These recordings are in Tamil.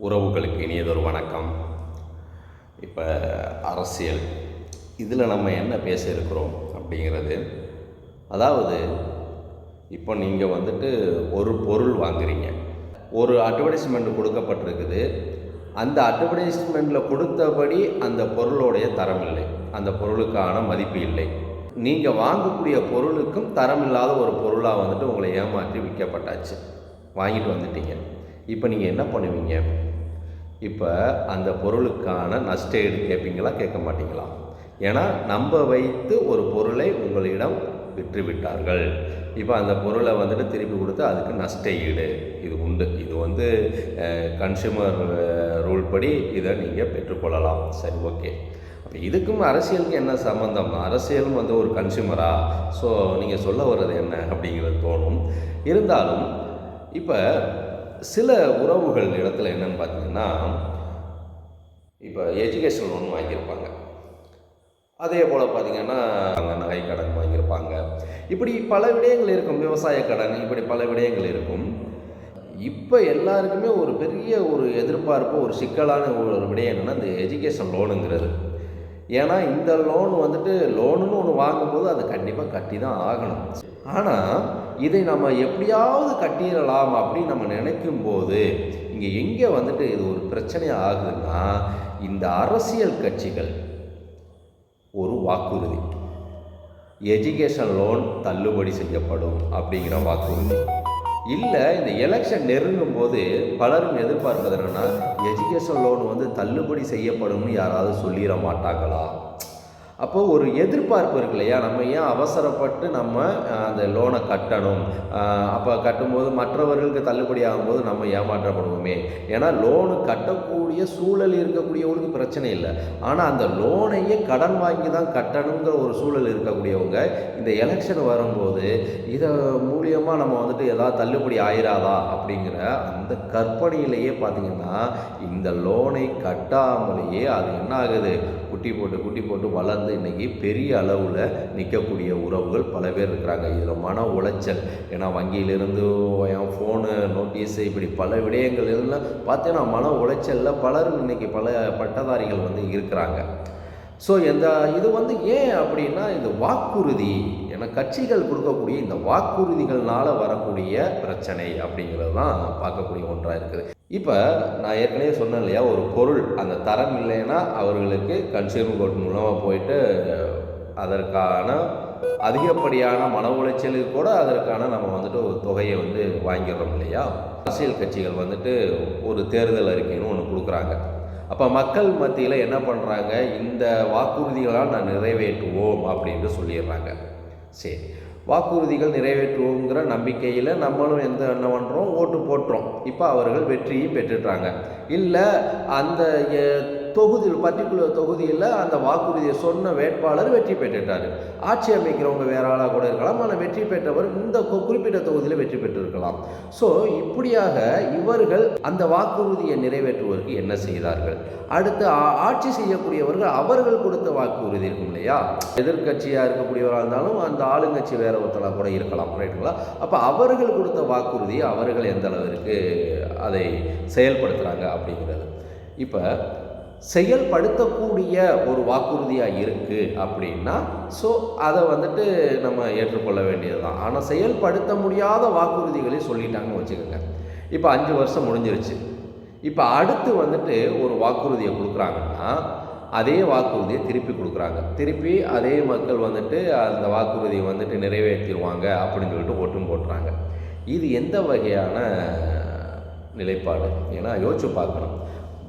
உறவுகளுக்கு இனியதொரு வணக்கம். இப்போ அரசியல் இதில் நம்ம என்ன பேச இருக்கிறோம் அப்படிங்கிறது அதாவது இப்போ நீங்கள் வந்துட்டு ஒரு பொருள் வாங்குறீங்க. ஒரு அட்வர்டைஸ்மெண்ட் கொடுக்கப்பட்டிருக்குது. அந்த அட்வர்டைஸ்மெண்ட்டில் கொடுத்தபடி அந்த பொருளுடைய தரம் இல்லை. அந்த பொருளுக்கான மதிப்பு இல்லை. நீங்கள் வாங்கக்கூடிய பொருளுக்கும் தரம் இல்லாத ஒரு பொருளாக வந்துட்டு உங்களை ஏமாற்றி விற்கப்பட்டாச்சு. வாங்கிட்டு வந்துட்டீங்க. இப்போ நீங்கள் என்ன பண்ணுவீங்க? இப்போ அந்த பொருளுக்கான நஷ்ட ஈடு கேட்பீங்களா கேட்க மாட்டீங்களா? ஏன்னா நம்ப வைத்து ஒரு பொருளை உங்களிடம் விற்று விட்டார்கள் இப்போ அந்த பொருளை வந்துட்டு திருப்பி கொடுத்து அதுக்கு நஷ்ட ஈடு. இது உண்டு. இது வந்து கன்சியூமர் ரூல் படி இதை நீங்கள் பெற்றுக்கொள்ளலாம். சரி ஓகே. அப்போ இதுக்கும் அரசியலுக்கு என்ன சம்மந்தம் அரசியலும் வந்து ஒரு கன்சியூமரா ஸோ நீங்கள் சொல்ல வர்றது என்ன? அப்படிங்கிறது தோணும். இருந்தாலும் இப்போ சில உறவுகள் இடத்துல என்னன்னு பார்த்தீங்கன்னா இப்போ எஜுகேஷன் லோன் வாங்கியிருப்பாங்க. அதே போல் பார்த்தீங்கன்னா நகை கடன் வாங்கியிருப்பாங்க. இப்படி பல விடயங்கள் இருக்கும். விவசாய கடன் இப்படி பல விடயங்கள் இருக்கும். இப்போ எல்லாருக்குமே ஒரு பெரிய ஒரு எதிர்பார்ப்பு ஒரு சிக்கலான ஒரு விடயம் என்னென்னா இந்த எஜுகேஷன் லோனுங்கிறது ஏன்னா இந்த லோன் வந்துட்டு லோனுன்னு ஒன்று வாங்கும்போது அதை கண்டிப்பாக கட்டி தான் ஆகணும். ஆனால் இதை நம்ம எப்படியாவது கட்டிடலாம் அப்படின்னு நம்ம நினைக்கும் போது இங்கே எங்கே வந்துட்டு இது ஒரு பிரச்சனையாக ஆகுதுன்னா இந்த அரசியல் கட்சிகள் ஒரு வாக்குறுதி. எஜுகேஷன் லோன் தள்ளுபடி செய்யப்படும் அப்படிங்கிற வாக்குறுதி. இல்லை இந்த எலெக்ஷன் நெருங்கும் போது பலரும் எதிர்பார்ப்பது என்னென்னா எஜுகேஷன் லோன் வந்து தள்ளுபடி செய்யப்படும்னு யாராவது சொல்லிட மாட்டாங்களா? அப்போ ஒரு எதிர்பார்ப்பு இருக்கு இல்லையா நம்ம ஏன் அவசரப்பட்டு நம்ம அந்த லோனை கட்டணும்? அப்போ கட்டும்போது மற்றவர்களுக்கு தள்ளுபடி ஆகும்போது நம்ம ஏமாற்றப்படுவோமே. ஏன்னா லோனு கட்டக்கூடிய சூழல் இருக்கக்கூடியவங்களுக்கு பிரச்சனை இல்லை. ஆனால் அந்த லோனையே கடன் வாங்கி தான் கட்டணுங்கிற ஒரு சூழல் இருக்கக்கூடியவங்க இந்த எலெக்ஷன் வரும்போது இதை மூலியமாக நம்ம வந்துட்டு ஏதாவது தள்ளுபடி ஆயிராதா அப்படிங்கிற அந்த கற்பனையிலேயே பார்த்திங்கன்னா இந்த லோனை கட்டாமலேயே அது என்ன ஆகுது குட்டி போட்டு குட்டி போட்டு வளர்ந்து இன்றைக்கி பெரிய அளவில் நிற்கக்கூடிய உறவுகள் பல பேர் இருக்கிறாங்க. இதில் மன உளைச்சல் ஏன்னா வங்கியிலிருந்து என் ஃபோனு நோட்டீஸு இப்படி பல விடயங்கள் எல்லாம் பார்த்தீங்கன்னா மன உளைச்சலில் பலரும் இன்றைக்கி பல பட்டதாரிகள் வந்து இருக்கிறாங்க. ஸோ இந்த இது வந்து ஏன் அப்படின்னா இந்த வாக்குறுதி. ஏன்னா கட்சிகள் கொடுக்கக்கூடிய இந்த வாக்குறுதிகள்னால் வரக்கூடிய பிரச்சனை அப்படிங்கிறது தான் பார்க்கக்கூடிய ஒன்றாக இருக்குது. இப்போ நான் ஏற்கனவே சொன்னேன் இல்லையா ஒரு பொருள் அந்த தரம் இல்லைன்னா அவர்களுக்கு கன்சியூமர் கோர்ட் மூலமாக போயிட்டு அதற்கான அதிகப்படியான மன உளைச்சலுக்கு கூட அதற்கான நம்ம வந்துட்டு ஒரு தொகையை வந்து வாங்கிடுறோம் இல்லையா? அரசியல் கட்சிகள் வந்துட்டு ஒரு தேர்தல் அறிக்கைன்னு ஒன்று கொடுக்குறாங்க. அப்போ மக்கள் மத்தியில் என்ன பண்ணுறாங்க இந்த வாக்குறுதிகளால் நான் நிறைவேற்றுவோம் அப்படின்ட்டு சொல்லிடுறாங்க. சரி. வாக்குறுதிகள் நிறைவேற்றுவோங்கிற நம்பிக்கையில் நம்மளும் எந்த என்ன பண்ணுறோம் ஓட்டு போட்டுறோம். இப்போ அவர்கள் வெற்றியும் பெற்றுட்டாங்க. இல்லை அந்த தொகுதியில் பர்டிகுலர் தொகுதியில் அந்த வாக்குறுதியை சொன்ன வேட்பாளர் வெற்றி பெற்றுட்டார். ஆட்சி அமைக்கிறவங்க வேற ஆளாக கூட இருக்கலாம் ஆனால் வெற்றி பெற்றவர் இந்த குறிப்பிட்ட தொகுதியில் வெற்றி பெற்றிருக்கலாம். ஸோ இப்படியாக இவர்கள் அந்த வாக்குறுதியை நிறைவேற்றுவதற்கு என்ன செய்தார்கள்? அடுத்து ஆட்சி செய்யக்கூடியவர்கள் அவர்கள் கொடுத்த வாக்குறுதி இருக்கும் இல்லையா? எதிர்கட்சியாக இருக்கக்கூடியவராக இருந்தாலும் அந்த ஆளுங்கட்சி வேற ஒருத்தலாக கூட இருக்கலாம் ரைட்டுங்களா அப்போ அவர்கள் கொடுத்த வாக்குறுதியை அவர்கள் எந்த அளவிற்கு அதை செயல்படுத்துகிறாங்க அப்படிங்கிறது. இப்போ செயல்படுத்தக்கூடிய ஒரு வாக்குறுதியாக இருக்குது அப்படின்னா ஸோ அதை வந்துட்டு நம்ம ஏற்றுக்கொள்ள வேண்டியது தான் ஆனால் செயல்படுத்த முடியாத வாக்குறுதிகளை சொல்லிட்டாங்கன்னு வச்சுக்கோங்க. இப்போ அஞ்சு வருஷம் முடிஞ்சிருச்சு. இப்போ அடுத்து வந்துட்டு ஒரு வாக்குறுதியை கொடுக்குறாங்கன்னா அதே வாக்குறுதியை திருப்பி கொடுக்குறாங்க. திருப்பி அதே மக்கள் வந்துட்டு அந்த வாக்குறுதியை வந்துட்டு நிறைவேற்றிடுவாங்க அப்படின்னு சொல்லிட்டு ஓட்டும் போட்டுறாங்க. இது எந்த வகையான நிலைப்பாடு? ஏன்னா யோசிச்சு பார்க்கணும்.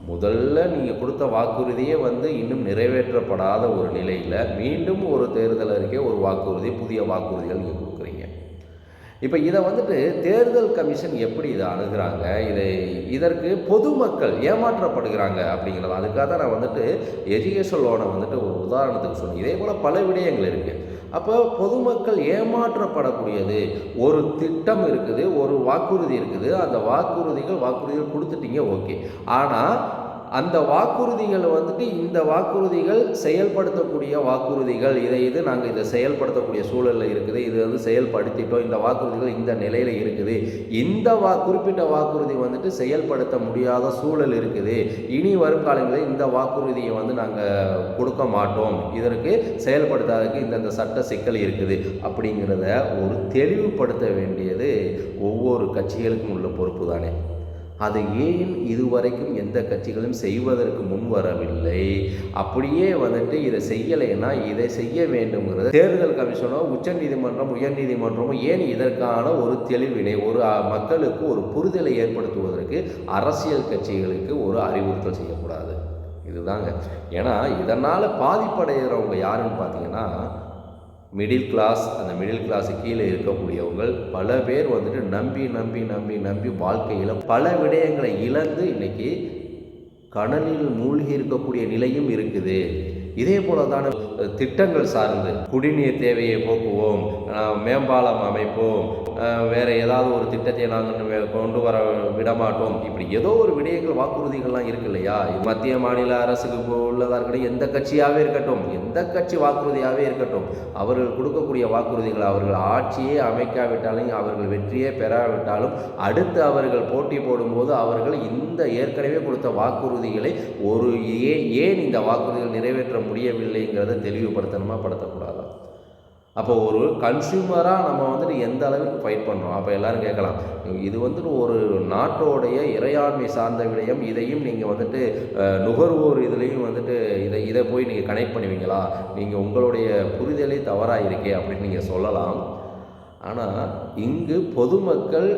முதல்ல நீங்கள் கொடுத்த வாக்குறுதியே வந்து இன்னும் நிறைவேற்றப்படாத ஒரு நிலையில் மீண்டும் ஒரு தேர்தல் அறிக்கை ஒரு வாக்குறுதி புதிய வாக்குறுதிகள் நீங்கள் கொடுக்குறீங்க. இப்போ இதை வந்துட்டு தேர்தல் கமிஷன் எப்படி இதை அணுகிறாங்க? இதை இதற்கு பொதுமக்கள் ஏமாற்றப்படுகிறாங்க அப்படிங்கிறது அதுக்காக தான் நான் வந்துட்டு எஜுகேஷன் லோனை வந்துட்டு ஒரு உதாரணத்துக்கு சொன்னேன். இதே போல் பல விடயங்கள் இருக்குது அப்போ பொதுமக்கள் ஏமாற்றப்படக்கூடியது. ஒரு திட்டம் இருக்குது ஒரு வாக்குறுதி இருக்குது. அந்த வாக்குறுதிகள் வாக்குறுதிகள் கொடுத்துட்டீங்க ஓகே. ஆனால் அந்த வாக்குறுதிகள் வந்துட்டு இந்த வாக்குறுதிகள் செயல்படுத்தக்கூடிய வாக்குறுதிகள். இதை இது நாங்கள் இதை செயல்படுத்தக்கூடிய சூழலில் இருக்குது. இது வந்து செயல்படுத்திட்டோம். இந்த வாக்குறுதிகள் இந்த நிலையில் இருக்குது. இந்த வா குறிப்பிட்ட வாக்குறுதி வந்துட்டு செயல்படுத்த முடியாத சூழல் இருக்குது. இனி வரும் காலங்களில் இந்த வாக்குறுதியை வந்து நாங்கள் கொடுக்க மாட்டோம். இதற்கு செயல்படுத்தாததுக்கு இந்தந்த சட்ட சிக்கல் இருக்குது. அப்படிங்கிறத ஒரு தெளிவுபடுத்த வேண்டியது ஒவ்வொரு கட்சிகளுக்கும் உள்ள பொறுப்பு தானே அது ஏன் இதுவரைக்கும் எந்த கட்சிகளும் செய்வதற்கு முன் வரவில்லை? அப்படியே வந்துட்டு இதை செய்யலைன்னா இதை செய்ய வேண்டும்ங்கிறது தேர்தல் கமிஷனோ உச்சநீதிமன்றம் உயர்நீதிமன்றமோ ஏன் இதற்கான ஒரு தெளிவினை ஒரு மக்களுக்கு ஒரு புரிதலை ஏற்படுத்துவதற்கு அரசியல் கட்சிகளுக்கு ஒரு அறிவுறுத்தல் செய்யக்கூடாது? இதுதாங்க. ஏன்னா இதனால் பாதிப்படைகிறவங்க யாருன்னு பார்த்தீங்கன்னா மிடில் கிளாஸ் அந்த மிடில் கிளாஸு கீழே இருக்கக்கூடியவங்கள் பல பேர் வந்துட்டு நம்பி நம்பி நம்பி நம்பி வாழ்க்கையில் பல விடயங்களை இழந்து இன்னைக்கு கடலில் மூழ்கி இருக்கக்கூடிய நிலையும் இருக்குது. இதே போல தானே திட்டங்கள் சார்ந்து குடிநீர் தேவையை போக்குவோம் மேம்பாலம் அமைப்போம். வேறு வேற ஏதாவது ஒரு திட்டத்தை நாங்கள் கொண்டு வர விடமாட்டோம். இப்படி ஏதோ ஒரு விடயங்கள் வாக்குறுதிகள்லாம் இருக்கு இல்லையா? மத்திய மாநில அரசுக்கு உள்ளதாக இருக்கட்டும் எந்த கட்சியாகவே இருக்கட்டும் எந்த கட்சி வாக்குறுதியாகவே இருக்கட்டும் அவர்கள் கொடுக்கக்கூடிய வாக்குறுதிகள் அவர்கள் ஆட்சியே அமைக்காவிட்டாலும் அவர்கள் வெற்றியே பெறாவிட்டாலும் அடுத்து அவர்கள் போட்டி போடும்போது அவர்கள் இந்த ஏற்கனவே கொடுத்த வாக்குறுதிகளை ஒரு ஏன் ஏன் இந்த வாக்குறுதிகள் நிறைவேற்ற முடியவில்லைங்கிறத தெளிவுபடுத்தணுமா படுத்தக்கூடாதா? அப்போ ஒரு கன்சியூமராக நம்ம வந்துட்டு எந்த அளவுக்கு ஃபைட் பண்ணுறோம் அப்போ எல்லோரும் கேட்கலாம். இது வந்துட்டு ஒரு நாட்டோடைய இறையாண்மை சார்ந்த விடயம். இதையும் நீங்கள் வந்துட்டு நுகர்வோர் இதுலேயும் வந்துட்டு இதை இதை போய் நீங்கள் கனெக்ட் பண்ணுவீங்களா? நீங்கள் உங்களுடைய புரிதலே தவறாக இருக்கே அப்படின்னு நீங்கள் சொல்லலாம். ஆனால் இங்கு பொதுமக்கள்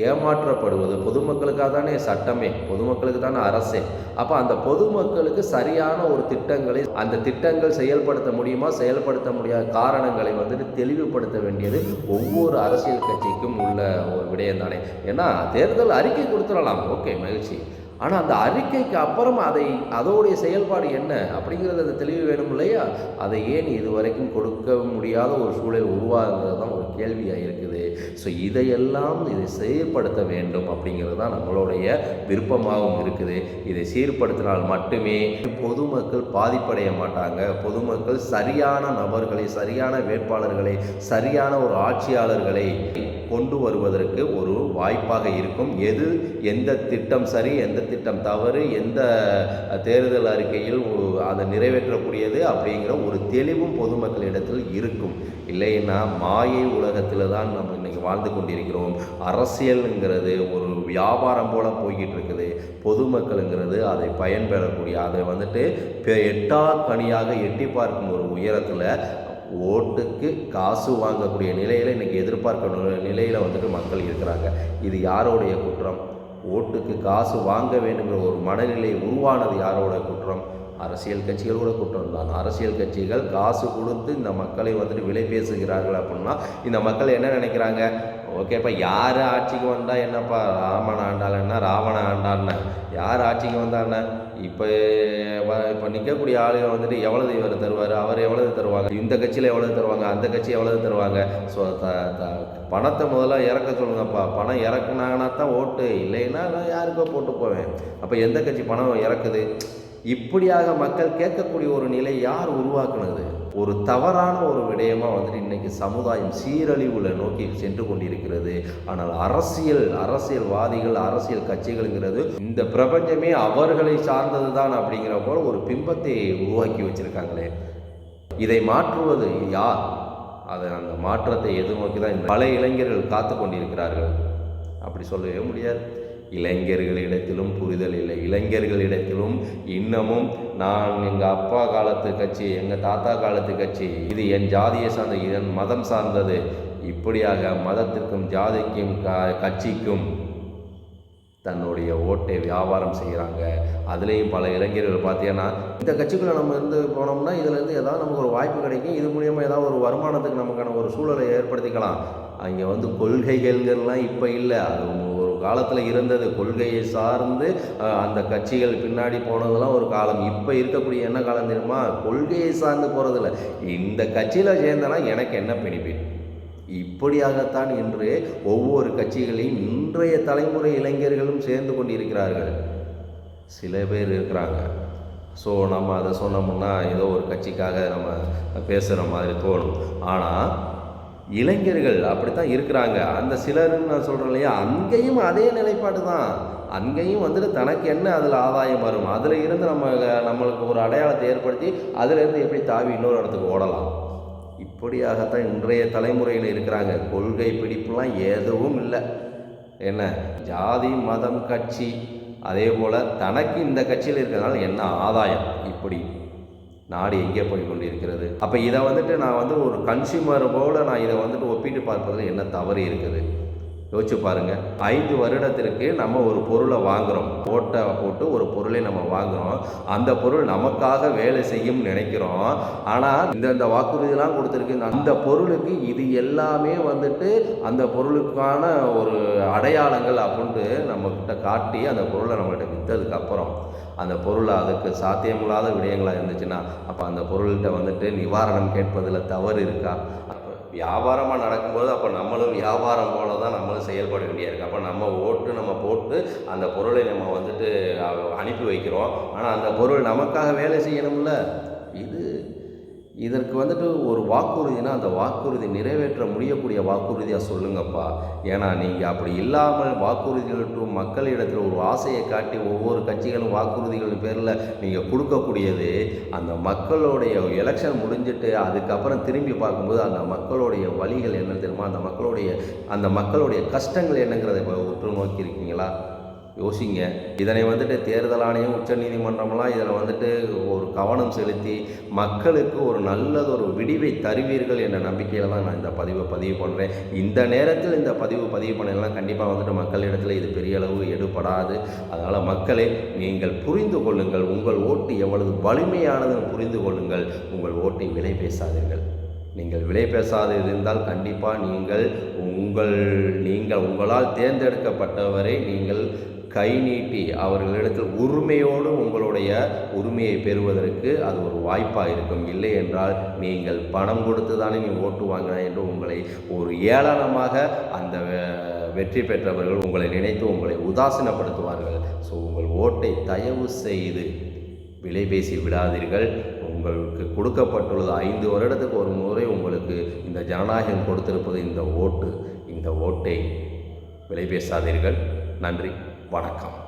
ஏமாற்றப்படுவது பொதுமக்களுக்காக தானே சட்டமே பொதுமக்களுக்கு தானே அரசே. அப்போ அந்த பொதுமக்களுக்கு சரியான ஒரு திட்டங்களை அந்த திட்டங்கள் செயல்படுத்த முடியுமா செயல்படுத்த முடியாத காரணங்களை வந்துட்டு தெளிவுபடுத்த வேண்டியது ஒவ்வொரு அரசியல் கட்சிக்கும் உள்ள ஒரு விடயம் தானே ஏன்னா தேர்தல் அறிக்கை கொடுத்துடலாம். ஓகே மகிழ்ச்சி. ஆனால் அந்த அறிக்கைக்கு அப்புறம் அதை அதோடைய செயல்பாடு என்ன அப்படிங்கிறது அது தெளிவு வேணும் இல்லையா? அதை ஏன் இதுவரைக்கும் கொடுக்க முடியாத ஒரு சூழல் உருவாகிறது தான் ஒரு கேள்வியாக இருக்குது. ஸோ இதையெல்லாம் இதை செயற்படுத்த வேண்டும் அப்படிங்கிறது தான் நம்மளுடைய விருப்பமாகவும் இருக்குது. இதை சீர்படுத்தினால் மட்டுமே பொதுமக்கள் பாதிப்படைய மாட்டாங்க. பொதுமக்கள் சரியான நபர்களை சரியான வேட்பாளர்களை சரியான ஒரு ஆட்சியாளர்களை கொண்டு வருவதற்கு ஒரு வாய்ப்பாக இருக்கும். எது எந்த திட்டம் சரி எந்த திட்டம் தவறு எந்த தேர்தல் அறிக்கையில் அதை நிறைவேற்றக்கூடியது அப்படிங்கிற ஒரு தெளிவும் பொதுமக்களிடத்தில் இருக்கும். இல்லைன்னா மாயை உலகத்தில் தான் நம்ம இன்றைக்கி வாழ்ந்து கொண்டிருக்கிறோம். அரசியலுங்கிறது ஒரு வியாபாரம் போல் போய்கிட்டு இருக்குது பொதுமக்களுங்கிறது அதை பயன்பெறக்கூடிய அதை வந்துட்டு பெ- எட்டா கனியாக எட்டி பார்க்கும் ஒரு உயரத்தில் ஓட்டுக்கு காசு வாங்கக்கூடிய நிலையில் இன்றைக்கி எதிர்பார்க்க நிலையில் வந்துட்டு மக்கள் இருக்கிறாங்க. இது யாருடைய குற்றம்? ஓட்டுக்கு காசு வாங்க வேண்டுங்கிற ஒரு மனநிலை உருவானது யாரோட குற்றம்? அரசியல் கட்சிகளோட குற்றம் தான். அரசியல் கட்சிகள் காசு கொடுத்து இந்த மக்களை வந்துட்டு விலை பேசுகிறார்கள் அப்படின்னா இந்த மக்கள் என்ன நினைக்கிறாங்க? ஓகேப்பா யார் ஆட்சிக்கு வந்தால் என்னப்பா ராமன் ஆண்டாள் என்ன? ராவண ஆண்டான்னு யார் ஆட்சிக்கு வந்தாண்ண இப்போ நிற்கக்கூடிய ஆளுங்க வந்துட்டு எவ்வளவு இவர் தருவார்? அவர் எவ்வளவு தருவாங்க? இந்த கட்சியில் எவ்வளவு தருவாங்க? அந்த கட்சி எவ்வளவு தருவாங்க? ஸோ த த பணத்தை முதல்ல இறக்க சொல்லுங்கப்பா. பணம் இறக்குனாங்கன்னா தான் ஓட்டு. இல்லைன்னா நான் யாருக்கோ போட்டு போவேன். அப்போ எந்த கட்சி பணம் இறக்குது? இப்படியாக மக்கள் கேட்கக்கூடிய ஒரு நிலை யார் உருவாக்குனது? ஒரு தவறான ஒரு விடயமா வந்துட்டு இன்னைக்கு சமுதாயம் சீரழிவுல நோக்கி சென்று கொண்டிருக்கிறது. ஆனால் அரசியல் அரசியல்வாதிகள் அரசியல் கட்சிகள்ங்கிறது இந்த பிரபஞ்சமே அவர்களை சார்ந்தது தான் அப்படிங்கிற போல ஒரு பிம்பத்தை உருவாக்கி வச்சிருக்காங்களே. இதை மாற்றுவது யார்? அதை அந்த மாற்றத்தை எதிர்நோக்கி தான் பல இளைஞர்கள் காத்து கொண்டிருக்கிறார்கள். அப்படி சொல்லவே முடியாது. இளைஞர்களிடத்திலும் புரிதல் இல்லை. இளைஞர்களிடத்திலும் இன்னமும் நான் எங்கள் அப்பா காலத்து கட்சி எங்கள் தாத்தா காலத்து கட்சி இது என் ஜாதியை சார்ந்த என் மதம் சார்ந்தது. இப்படியாக மதத்திற்கும் ஜாதிக்கும் க- கட்சிக்கும் தன்னுடைய ஓட்டை வியாபாரம் செய்கிறாங்க அதுலேயும் பல இளைஞர்கள் பார்த்தீங்கன்னா இந்த கட்சிக்குள்ளே நம்ம இருந்து போனோம்னா இதுலேருந்து ஏதாவது நமக்கு ஒரு வாய்ப்பு கிடைக்கும். இது மூலியமாக ஏதாவது ஒரு வருமானத்துக்கு நமக்கான ஒரு சூழலை ஏற்படுத்திக்கலாம். அங்கே வந்து கொள்கைகள்லாம் இப்போ இல்லை. அது காலத்தில் இருந்தது. கொள்கையை சார்ந்து அந்த கட்சிகள் பின்னாடி போனதெல்லாம் ஒரு காலம். இப்போ இருக்கக்கூடிய என்ன காலம் தெரியுமா? கொள்கையை சார்ந்து போகிறதில்ல இந்த கட்சியில் சேர்ந்தனா எனக்கு என்ன பெனிஃபிட் இப்படியாகத்தான் இன்று ஒவ்வொரு கட்சிகளையும் இன்றைய தலைமுறை இளைஞர்களும் சேர்ந்து கொண்டிருக்கிறார்கள். சில பேர் இருக்கிறாங்க. ஸோ நம்ம அதை சொன்னோம்னா ஏதோ ஒரு கட்சிக்காக நம்ம பேசுகிற மாதிரி தோணும். ஆனால் இளைஞர்கள் அப்படித்தான் இருக்கிறாங்க. அந்த சிலர்னு நான் சொல்கிறேன் இல்லையா? அங்கேயும் அதே நிலைப்பாடு தான். அங்கேயும் வந்துட்டு தனக்கு என்ன அதில் ஆதாயம் வரும்? அதில் இருந்து நம்ம நம்மளுக்கு ஒரு அடையாளத்தை ஏற்படுத்தி அதிலிருந்து எப்படி தாவி இன்னொரு இடத்துக்கு ஓடலாம்? இப்படியாகத்தான் இன்றைய தலைமுறையில் இருக்கிறாங்க. கொள்கை பிடிப்புலாம் எதுவும் இல்லை. என்ன? ஜாதி மதம் கட்சி அதே போல் தனக்கு இந்த கட்சியில் இருக்கிறதுனால என்ன ஆதாயம்? இப்படி நாடு எங்கே போய் கொண்டிருக்கிறது? அப்போ இதை வந்துட்டு நான் வந்து ஒரு கன்சியூமர் போல் நான் இதை வந்துட்டு ஒப்பிட்டு பார்ப்பதில் என்ன தவறு இருக்குது? யோசிச்சு பாருங்கள் ஐந்து வருடத்திற்கு நம்ம ஒரு பொருளை வாங்குகிறோம் ஓட்டை போட்டு ஒரு பொருளை நம்ம வாங்குகிறோம் அந்த பொருள் நமக்காக வேலை செய்யும் நினைக்கிறோம். ஆனால் இந்த இந்த வாக்குறுதியெல்லாம் கொடுத்துருக்கு அந்த பொருளுக்கு இது எல்லாமே வந்துட்டு அந்த பொருளுக்கான ஒரு அடையாளங்கள் அப்படின்ட்டு நம்மக்கிட்ட காட்டி அந்த பொருளை நம்மகிட்ட விற்றதுக்கு அப்புறம் அந்த பொருள் அதுக்கு சாத்தியமில்லாத விடயங்களாக இருந்துச்சுன்னா அப்போ அந்த பொருள்கிட்ட வந்துட்டு நிவாரணம் கேட்பதில் தவறு இருக்கா? வியாபாரமாக நடக்கும்போது அப்போ நம்மளும் வியாபாரம் போல தான் நம்மளும் செயல்பட வேண்டியிருக்கு. அப்போ நம்ம ஓட்டு நம்ம போட்டு அந்த பொருளை நம்ம வந்துட்டு அனுப்பி வைக்கிறோம். ஆனால் அந்த பொருள் நமக்காக வேலை செய்யணும்ல? இது இதற்கு வந்துட்டு ஒரு வாக்குறுதினா அந்த வாக்குறுதி நிறைவேற்ற முடியக்கூடிய வாக்குறுதியாக சொல்லுங்கப்பா. ஏன்னா நீங்கள் அப்படி இல்லாமல் வாக்குறுதிகள் மக்களிடத்தில் ஒரு ஆசையை காட்டி ஒவ்வொரு கட்சிகளும் வாக்குறுதிகள் பேரில் நீங்கள் கொடுக்கக்கூடியது அந்த மக்களுடைய எலெக்ஷன் முடிஞ்சிட்டு அதுக்கப்புறம் திரும்பி பார்க்கும்போது அந்த மக்களுடைய வழிகள் என்ன தெரியுமா? அந்த மக்களுடைய அந்த மக்களுடைய கஷ்டங்கள் என்னங்கிறத இப்போ உற்று நோக்கி இருக்கீங்களா யோசிங்க. இதனை வந்துட்டு தேர்தல் ஆணையம் உச்சநீதிமன்றம்லாம் இதில் வந்துட்டு ஒரு கவனம் செலுத்தி மக்களுக்கு ஒரு நல்லதொரு விடிவை தருவீர்கள் என்ற நம்பிக்கையில் தான் நான் இந்த பதிவை பதிவு பண்ணுறேன் இந்த நேரத்தில் இந்த பதிவு பதிவு பண்ணலாம் கண்டிப்பாக வந்துட்டு மக்களிடத்தில் இது பெரிய அளவு எடுபடாது. அதனால் மக்களே நீங்கள் புரிந்து கொள்ளுங்கள். உங்கள் ஓட்டு எவ்வளவு வலிமையானதுன்னு புரிந்து கொள்ளுங்கள். உங்கள் ஓட்டை விலை பேசாதீர்கள். நீங்கள் விலை பேசாது இருந்தால் கண்டிப்பாக நீங்கள் உங்கள் நீங்கள் உங்களால் தேர்ந்தெடுக்கப்பட்டவரை நீங்கள் கை நீட்டி அவர்களிடத்தில் உரிமையோடு உங்களுடைய உரிமையை பெறுவதற்கு அது ஒரு வாய்ப்பாக இருக்கும். இல்லை என்றால் நீங்கள் பணம் கொடுத்து தானே நீ ஓட்டு வாங்கினா என்று உங்களை ஒரு ஏளனமாக அந்த வெற்றி பெற்றவர்கள் உங்களை நினைத்து உங்களை உதாசீனப்படுத்துவார்கள். ஸோ உங்கள் ஓட்டை தயவு செய்து விலை பேசி விடாதீர்கள். உங்களுக்கு கொடுக்கப்பட்டுள்ளது ஐந்து வருடத்துக்கு ஒரு முறை உங்களுக்கு இந்த ஜனநாயகம் கொடுத்திருப்பது இந்த ஓட்டு. இந்த ஓட்டை விலை பேசாதீர்கள் நன்றி. வணக்கம்.